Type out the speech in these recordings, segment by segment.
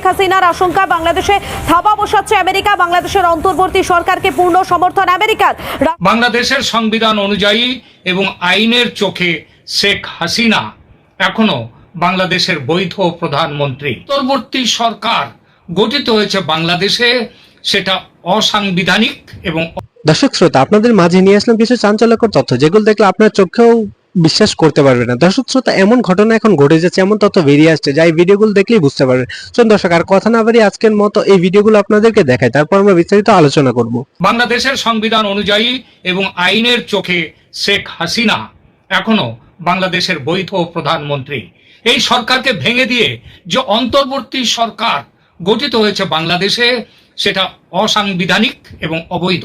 শেখ হাসিনার আশঙ্কা বাংলাদেশে থাবা বসাচ্ছে আমেরিকা বাংলাদেশের অন্তর্বর্তী সরকারকে পূর্ণ সমর্থন আমেরিকার। বাংলাদেশের সংবিধান অনুযায়ী এবং আইনের চোখে শেখ হাসিনা এখনও বাংলাদেশের বৈধ প্রধানমন্ত্রী। পরবর্তী সরকার গঠিত হয়েছে বাংলাদেশে সেটা অসাংবিধানিক এবং দর্শক শ্রোতা আপনাদের মাঝে নিয়ে আসলাম কিছু চাঞ্চল্যকর তথ্য যেগুলো দেখলে আপনার চোখেও বিশ্বাস করতে পারবে না। দর্শক, শ্রোতা, এমন ঘটনা এখন ঘটে যাচ্ছে, এমন তথ্য বেরিয়ে আসছে, যা এই ভিডিওগুলো দেখলেই বুঝতে পারবেন শোন দর্শক, আর কথা না বাড়িয়ে আজকের মতো এই ভিডিওগুলো আপনাদেরকে দেখাই, তারপর আমরা বিস্তারিত আলোচনা করব। বাংলাদেশের সংবিধান অনুযায়ী এবং আইনের চোখে শেখ হাসিনা এখনও বাংলাদেশের বৈধ প্রধানমন্ত্রী। এই সরকারকে ভেঙে দিয়ে যে অন্তর্বর্তী সরকার গঠিত হয়েছে বাংলাদেশে, সেটা অসাংবিধানিক এবং অবৈধ।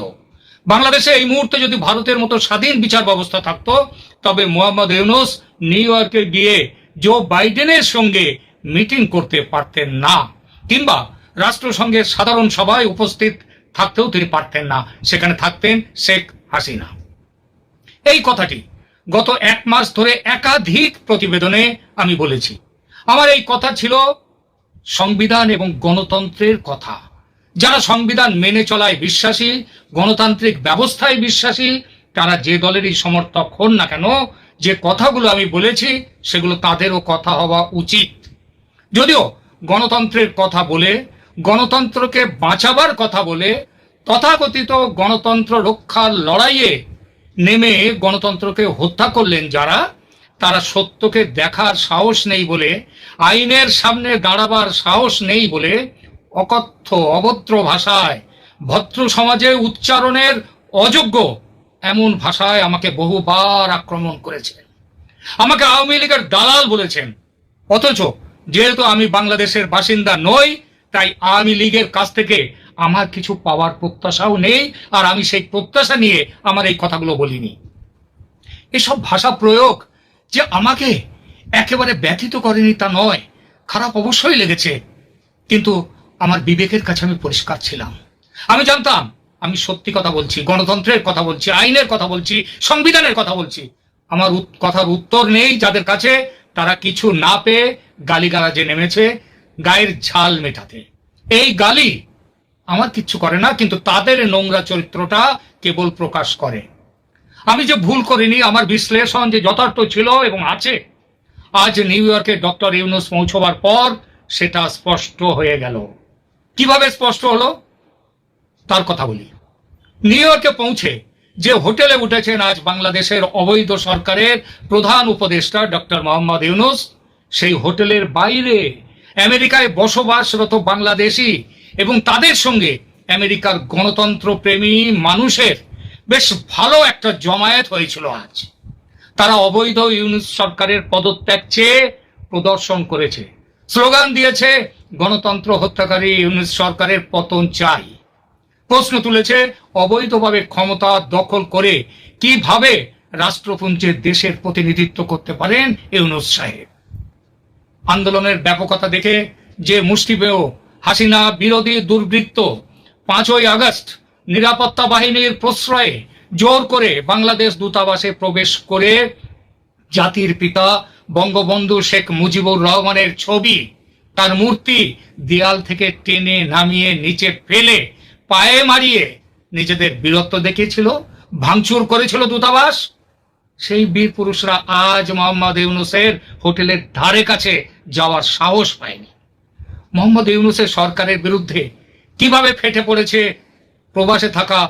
বাংলাদেশে এই মুহূর্তে যদি ভারতের মতো স্বাধীন বিচার ব্যবস্থা থাকতো, তবে মোহাম্মদ ইউনুস নিউ ইয়র্কে গিয়ে জো বাইডেনের সঙ্গে মিটিং করতে পারতেন না, কিংবা রাষ্ট্রসংঘের সাধারণ সভায় উপস্থিত থাকতেও তিনি পারতেন না। সেখানে থাকতেন শেখ হাসিনা। এই কথাটি গত এক মাস ধরে একাধিক প্রতিবেদনে আমি বলেছি। আমার এই কথা ছিল সংবিধান এবং গণতন্ত্রের কথা। যারা সংবিধান মেনে চলায় বিশ্বাসী, গণতান্ত্রিক ব্যবস্থায় বিশ্বাসী, তারা যে দলেরই সমর্থক হন না কেন, যে কথাগুলো আমি বলেছি, সেগুলো তাদেরও কথা হওয়া উচিত। যদিও গণতন্ত্রের কথা বলে, গণতন্ত্রকে বাঁচাবার কথা বলে, তথাকথিত গণতন্ত্র রক্ষার লড়াইয়ে নেমে গণতন্ত্রকে হত্যা করলেন যারা, তারা সত্যকে দেখার সাহস নেই বলে, আইনের সামনে দাঁড়াবার সাহস নেই বলে অকথ্য, অভদ্র ভাষায়। ভদ্র সমাজে উচ্চারণের অযোগ্য এমন ভাষায় আমাকে বহুবার আক্রমণ করেছেন। আমাকে আওয়ামী লীগের দালাল বলেছেন। অথচ যেহেতু আমি বাংলাদেশের বাসিন্দা নই, তাই আওয়ামী লীগের কাছ থেকে আমার কিছু পাওয়ার প্রত্যাশাও নেই, আর আমি সেই প্রত্যাশা নিয়ে আমার এই কথাগুলো বলিনি। এসব ভাষা প্রয়োগ যে আমাকে একেবারে ব্যথিত করেনি তা নয়, খারাপ অবশ্যই লেগেছে। কিন্তু আমার বিবেকের কাছে আমি পরিষ্কার ছিলাম। আমি জানতাম, আমি সত্যি কথা বলছি, গণতন্ত্রের কথা বলছি, আইনের কথা বলছি, সংবিধানের কথা বলছি। আমার কথার উত্তর নেই যাদের কাছে, তারা কিছু না পেয়ে গালিগালাজে নেমেছে, গায়ের ঝাল মেটাতে। এই গালি আমার কিচ্ছু করে না, কিন্তু তাদের নোংরা চরিত্রটা কেবল প্রকাশ করে। আমি যে ভুল করিনি, আমার বিশ্লেষণ যে যথার্থ ছিল এবং আছে, আজ নিউ ইয়র্কে ডক্টর ইউনুস পৌঁছবার পর সেটা স্পষ্ট হয়ে গেল। কীভাবে স্পষ্ট হলো? তার কথা বলি। নিউ ইয়র্কে পৌঁছে যে হোটেলে উঠেছেন আজ বাংলাদেশের অবৈধ সরকারের প্রধান উপদেষ্টা ডক্টর মোহাম্মদ ইউনুস, সেই হোটেলের বাইরে আমেরিকায় বসবাসরত বাংলাদেশি এবং তাদের সঙ্গে আমেরিকার গণতন্ত্র প্রেমী মানুষের বেশ ভালো একটা জমায়েত হয়েছিল আজ। তারা অবৈধ ইউনুস সরকারের পদত্যাগ চেয়ে প্রদর্শন করেছে। স্লোগান দিয়েছে, গণতন্ত্র হত্যাকারী ইউনুস সরকারের পতন চাই। প্রশ্ন তুলেছে, অবৈধভাবে ক্ষমতা দখল করে কীভাবে রাষ্ট্রপুঞ্জের দেশের প্রতিনিধিত্ব করতে পারেন ইউনুস সাহেব? আন্দোলনের ব্যাপকতা দেখে যে মুষ্টিমেয় হাসিনা বিরোধী দুর্বৃত্ত পাঁচই আগস্ট নিরাপত্তা বাহিনীর প্রশ্রয়ে জোর করে বাংলাদেশ দূতাবাসে প্রবেশ করে জাতির পিতা বঙ্গবন্ধু শেখ মুজিবুর রহমানের ছবি, তার মূর্তি দেয়াল থেকে টেনে নামিয়ে নিচে ফেলে পায়ে মারিয়ে নিজেদের বীরত্ব দেখিয়েছিল, ভাঙচুর করেছিল দূতাবাস। সেই বীর পুরুষরা আজ মোহাম্মদ ইউনুসের হোটেলের ধারে কাছে যাওয়ার সাহস পায়নি। মোহাম্মদ ইউনুসের সরকারের বিরুদ্ধে কীভাবে ফেটে পড়েছে প্রবাসে থাকা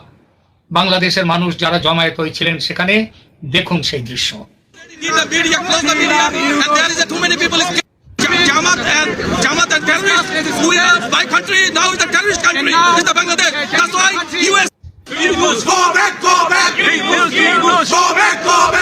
বাংলাদেশের মানুষ যারা জমায়েত হয়েছিলেন সেখানে, দেখুন সেই দৃশ্য। The media, close the media, and there is a too many people. Jamaat and Jamaat and terrorists. We are my country now is a terrorist country. It's the Bangladesh. That's why US. Go back, go back. Go back, go back.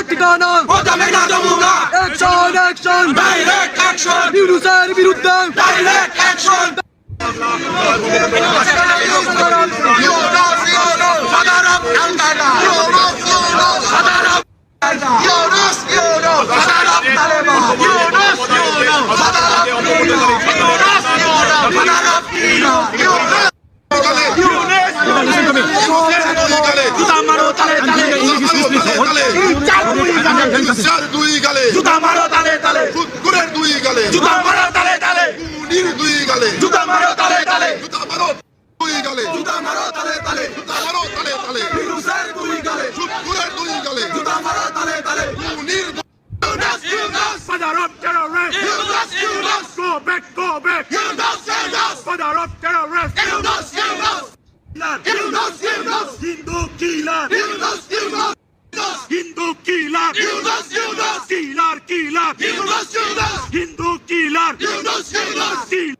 আমার ঠিকানা action action direct action নিউজের বিরুদ্ধে direct action Father of Al-Qaeda. দুই গালে জুতা মারো তালে তালে কুকুরের দুই গালে জুতা মারো তালে তালে মুনির দুই গালে জুতা মারো তালে তালে জুতা মারো দুই গালে জুতা মারো তালে তালে জুতা মারো তালে তালে ইউনুসের দুই গালে কুকুরের দুই গালে জুতা মারো তালে তালে মুনির Yunus, Yunus. Father of terrorists! Yunus, Yunus. Go back, go back! Yunus, Yunus. Father of terrorists! Yunus, Yunus. Yunus, Yunus. Hindu killer! Yunus, Yunus. Hindu killer! Yunus, Yunus. Killer, killer! Yunus, Yunus. Hindu killer! Yunus, Yunus.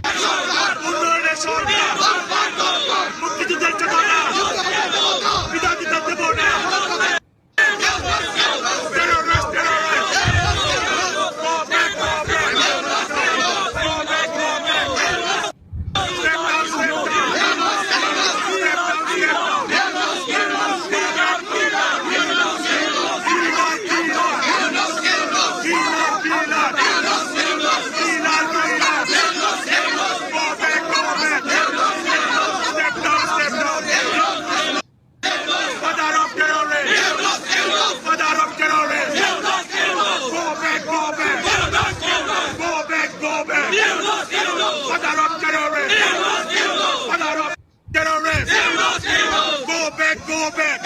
Go back!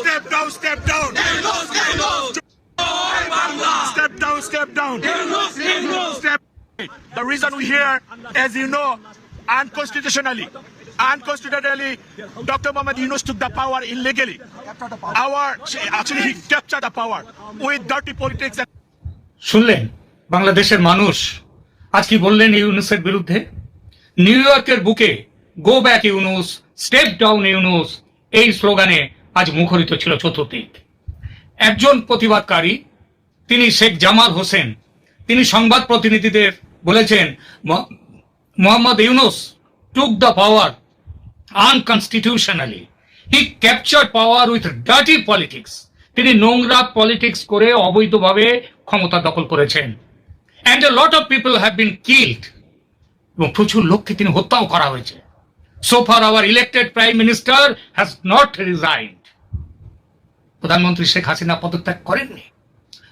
Step down, step down! Step down, step down. Step. The reason we here, as you know, unconstitutionally, unconstitutionally, Dr. Muhammad Yunus took the power illegally. Our actually he captured the power with dirty politics শুনলেন বাংলাদেশের মানুষ আজ কি বললেন ইউনুসের বিরুদ্ধে new ইয়র্কের বুকে go back Yunus step down Yunus এই স্লোগানে আজ মুখরিত ছিল চতুর্দিক। একজন প্রতিবাদকারী, তিনি শেখ জামাল হোসেন, তিনি সংবাদ প্রতিনিধিদের বলেছেন Mohammad Yunus took the power unconstitutionally he capture power with dirty politics তিনি নোংরা পলিটিক্স করে অবৈধভাবে ক্ষমতা দখল করেছেন। And a lot of people have been killed এবং প্রচুর লোককে তিনি হত্যাও করা হয়েছে। So far our elected prime minister has not resigned প্রধানমন্ত্রী শেখ হাসিনা পদত্যাগ করেননি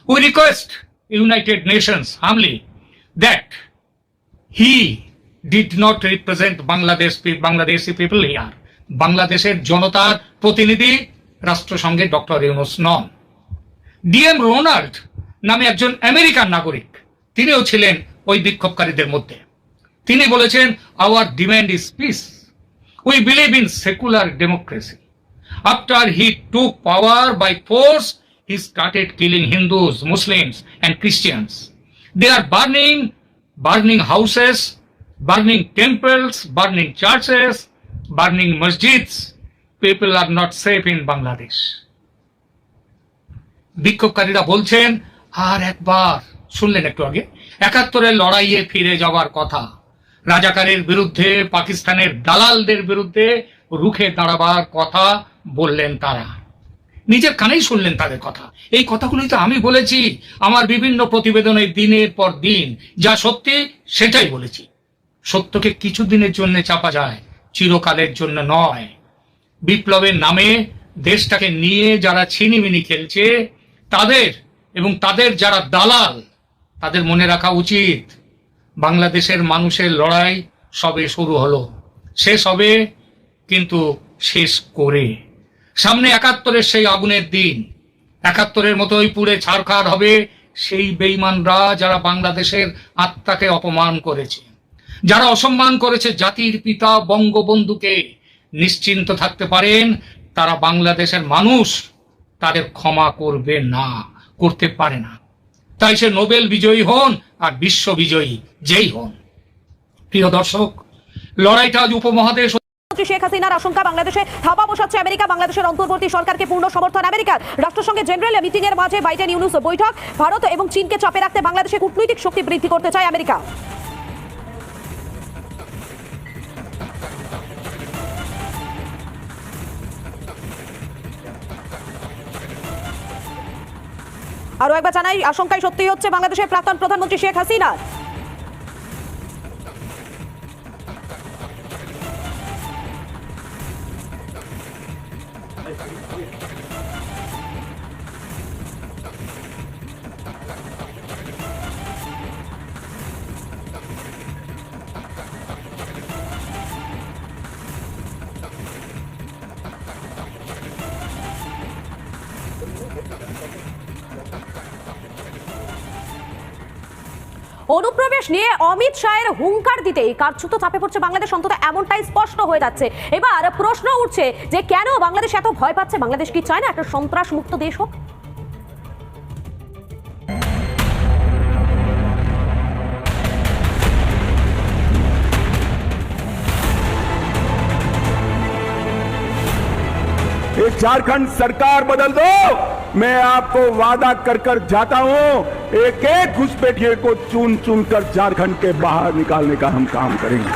we request United Nations humbly that he did not represent Bangladesh Bangladeshi people here বাংলাদেশের জনতার প্রতিনিধি রাষ্ট্রসংঘে ডক্টর ইউনুস নন ডিএম রোনাল্ড নামে একজন আমেরিকান নাগরিক, তিনিও ছিলেন ওই বিক্ষোভকারীদের মধ্যে। তিনি বলেছেন our demand is peace we believe in secular democracy after he took power by force he started killing Hindus Muslims and Christians they are burning burning houses burning temples burning churches burning masjids people are not safe in Bangladesh বিক্ষোভকারীরা বলছেন, আর একবার, শুনলেন একটু আগে, একাত্তরের লড়াইয়ে ফিরে যাওয়ার কথা। রাজাকারের বিরুদ্ধে, পাকিস্তানের দালালদের বিরুদ্ধে রুখে দাঁড়াবার কথা বললেন তারা। নিজের কানেই শুনলেন তাদের কথা। এই কথাগুলোই তো আমি বলেছি, আমার বিভিন্ন প্রতিবেদনে দিনের পর দিন। যা সত্যি, সেটাই বলেছি। সত্যকে কিছু দিনের জন্য চাপা যায়, চিরকালের জন্য নয়। বিপ্লবের নামে দেশটাকে নিয়ে যারা ছিনিমিনি খেলছে, তাদের এবং তাদের যারা দালাল, তাদের মনে রাখা উচিত বাংলাদেশের মানুষের লড়াই সবে শুরু হলো। শেষ হবে কিন্তু শেষ করে। সামনে একাত্তরের সেই আগুনের দিন। একাত্তরের মতোই পুড়ে ছাড়খাড় হবে সেই বেইমানরা যারা বাংলাদেশের আত্মাকে অপমান করেছে। যারা অসম্মান করেছে জাতির পিতা, বঙ্গবন্ধুকে। নিশ্চিন্ত থাকতে পারেন, তারা বাংলাদেশের মানুষ, তাদের ক্ষমা করবে না, করতে পারে না। তাই সে নোবেল বিজয়ী হন আর বিশ্ব বিজয়ী যেই হন। প্রিয় দর্শক, লড়াইটা আজ উপমহাদেশ শেখ হাসিনার আশঙ্কা, বাংলাদেশে থাবা বসাচ্ছে আমেরিকা, বাংলাদেশের অন্তর্বর্তী সরকারকে পূর্ণ সমর্থন আমেরিকার রাষ্ট্রসংঘে জেনারেল মিটিং এর মাঝে বাইডেন ইউনুস বৈঠক, ভারত এবং চীনকে চাপে রাখতে বাংলাদেশে কূটনৈতিক শক্তি বৃদ্ধি করতে চায় আমেরিকা। আরও একবার জানাই আশঙ্কায় সত্যি হচ্ছে বাংলাদেশের প্রাক্তন প্রধানমন্ত্রী শেখ হাসিনা। অনুপ্রবেশ নিয়ে অমিত শাহের হুঙ্কার দিতেই কারচুত চাপে পড়ছে বাংলাদেশ অন্তত এমনটাই স্পষ্ট হয়ে যাচ্ছে এবার প্রশ্ন উঠছে যে কেন বাংলাদেশ এত ভয় পাচ্ছে বাংলাদেশ কি চায় না একটা সন্ত্রাস মুক্ত দেশ হোক ये झारखंड सरकार बदल दो मैं आपको वादा कर कर जाता हूं एक एक घुसपैठिए को चुन चुन कर झारखंड के बाहर निकालने का हम काम करेंगे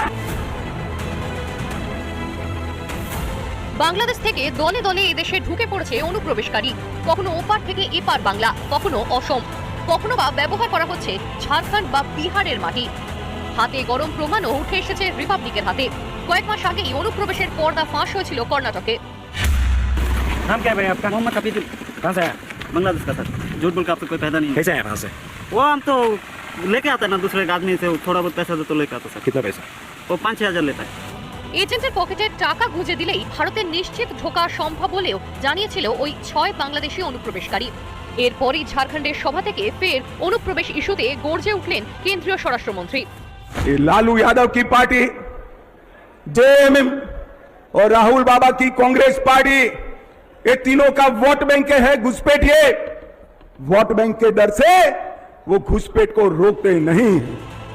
বাংলাদেশ থেকে দলে দলে এদেশে ঢুকে পড়েছে অনুপ্রবেশকারী কখনো ওপার থেকে এপার বাংলা কখনো অসম কখনো বা ব্যবহার করা হচ্ছে ঝাড়খণ্ড বা বিহারের মাটি হাতে গরম প্রমাণও উঠে এসেছে রিপাবলিকের হাতে কয়েক মাস আগেই অনুপ্রবেশের পর্দা ফাঁস হয়েছিল কর্ণাটকে नाम क्या है भाई आपका मोहम्मद हफीजुल कहाँ से आया बांग्लादेश का सर झूठ बोल के आपको कोई फायदा नहीं कैसे आया वहाँ से वो हम तो लेके आता है ना दूसरे एक आदमी से थोड़ा बहुत पैसा दे तो लेके आता सर कितना पैसा वो पाँच छः हज़ार लेता है এজেন্টের পকেটে টাকা গুঁজে দিলেই ভারতের নিশ্চিত ঢোকা সম্ভব বলেও জানিয়েছিল ওই ছয় বাংলাদেশি অনুপ্রবেশকারী এরপরই ঝাড়খণ্ডের সভা থেকে ফের অনুপ্রবেশ ইস্যুতে গর্জে উঠলেন কেন্দ্রীয় স্বরাষ্ট্রমন্ত্রী ये लालू यादव की पार्टी जेएमएम और राहुल बाबा की कांग्रेस पार्टी ये तीनों का वोट बैंक है घुसपैठिए वोट बैंक के डर से वो घुसपैठ को रोकते नहीं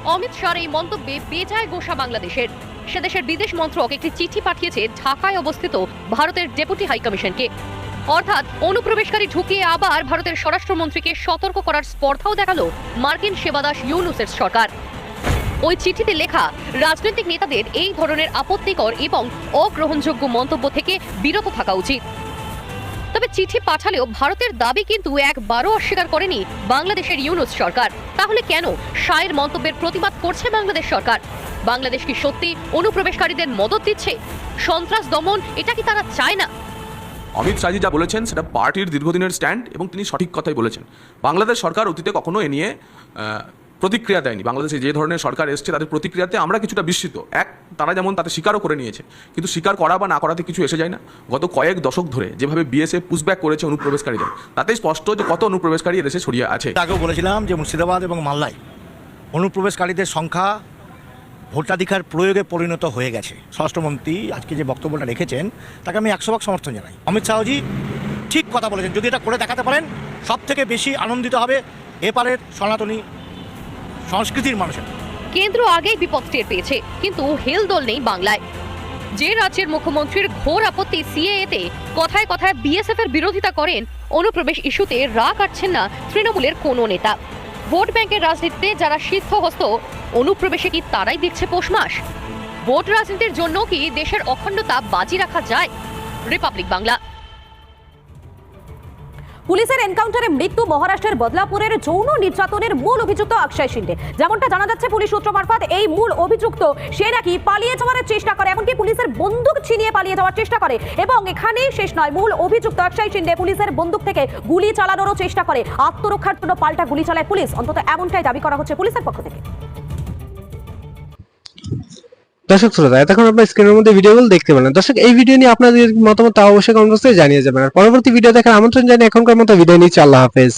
অমিত শাহর এই মন্তব্যে বেজায় গোসা বাংলাদেশের সে দেশের বিদেশ মন্ত্রক একটি চিঠি পাঠিয়েছে ঢাকায় অবস্থিত ভারতের ডেপুটি হাইকমিশনকে অর্থাৎ অনুপ্রবেশকারী ঢুকিয়ে আবার ভারতের স্বরাষ্ট্রমন্ত্রীকে সতর্ক করার স্পর্ধাও দেখালো মার্কিন সেবাদাস ইউনুসের সরকার ওই চিঠিতে লেখা রাজনৈতিক নেতাদের এই ধরনের আপত্তিকর এবং অগ্রহণযোগ্য মন্তব্য থেকে বিরত থাকা উচিত তবে চিঠি পাঠালেও ভারতের দাবি কিন্তু একবারও অস্বীকার করেনি বাংলাদেশের ইউনুস সরকার। তাহলে কেন? শাহের মন্তব্যের প্রতিবাদ করছে বাংলাদেশ সরকার। বাংলাদেশ কি সত্যি অনুপ্রবেশকারীদের মদত দিচ্ছে? সন্ত্রাস দমন, এটা কি তারা চায় না? অমিত শাহজি যা বলেছেন, সেটা পার্টির দীর্ঘদিনের স্ট্যান্ড এবং তিনি সঠিক কথাই বলেছেন। বাংলাদেশ সরকার অতীতে কখনো এ নিয়ে প্রতিক্রিয়া দেয়নি। বাংলাদেশে যে ধরনের সরকার এসছে, তাদের প্রতিক্রিয়াতে আমরা কিছুটা বিস্মিত। এক, তারা যেমন তাতে স্বীকারও করে নিয়েছে, কিন্তু স্বীকার করা বা না করাতে কিছু এসে যায় না। গত কয়েক দশক ধরে যেভাবে বিএসএফ পুশব্যাক করেছে অনুপ্রবেশকারীদের তাতে স্পষ্ট যে কত অনুপ্রবেশকারী এদেশে ছড়িয়ে আছে। আগেও বলেছিলাম যে মুর্শিদাবাদ এবং মালদায় অনুপ্রবেশকারীদের সংখ্যা ভোটাধিকার প্রয়োগে পরিণত হয়ে গেছে। স্বরাষ্ট্রমন্ত্রী আজকে যে বক্তব্যটা রেখেছেন, তাকে আমি একশো ভাগ সমর্থন জানাই। অমিত শাহজি ঠিক কথা বলেছেন, যদি এটা করে দেখাতে পারেন সব থেকে বেশি আনন্দিত হবে এপারের সনাতনী সংস্কৃতির মানুষের কেন্দ্র আগেই বিপদ টের পেয়েছে, কিন্তু হেলদোল নেই বাংলায়। যে রাজ্যের মুখ্যমন্ত্রীর ঘোর আপত্তি সিএএতে কথায় কথায় বিএসএফ এর বিরোধিতা করেন, অনুপ্রবেশ ইস্যুতে রা কাটছেন না তৃণমূলের কোনো নেতা। ভোট ব্যাংকের রাজনীতিতে যারা সিদ্ধহস্ত, অনুপ্রবেশে কি তারাই দেখছে পৌষ মাস? ভোট রাজনীতির জন্য কি দেশের অখণ্ডতা বাজি রাখা যায়? রিপাবলিক বাংলা। পুলিশের এনকাউন্টারে মৃত্যু মহারাষ্ট্রের বদলাপুরের যৌন নির্যাতনের মূল অভিযুক্ত অক্ষয় শিন্ডে। যেমনটা জানা যাচ্ছে পুলিশ সূত্র মারফত, এই মূল অভিযুক্ত, সে নাকি পালিয়ে যাওয়ার চেষ্টা করে, এমনকি পুলিশের বন্দুক ছিনিয়ে পালিয়ে যাওয়ার চেষ্টা করে, এবং এখানেই শেষ নয়, মূল অভিযুক্ত অক্ষয় শিন্ডে পুলিশের বন্দুক থেকে গুলি চালানোরও চেষ্টা করে। আত্মরক্ষার জন্য পাল্টা গুলি চালায় পুলিশ, অন্তত এমনটাই দাবি করা হচ্ছে পুলিশের পক্ষ থেকে। দর্শক শ্রোতা, এতক্ষণ আপনার স্ক্রিনের মধ্যে ভিডিওগুলো দেখতে পেলেন দর্শক, এই ভিডিও নিয়ে আপনাদের মতামত অবশ্যই কমেন্ট বক্সে জানিয়ে যাবেন। আর পরবর্তী ভিডিও দেখার আমন্ত্রণ জানিয়ে এখনকার মতো ভিডিও নিচ্ছি। আল্লাহ হাফেজ।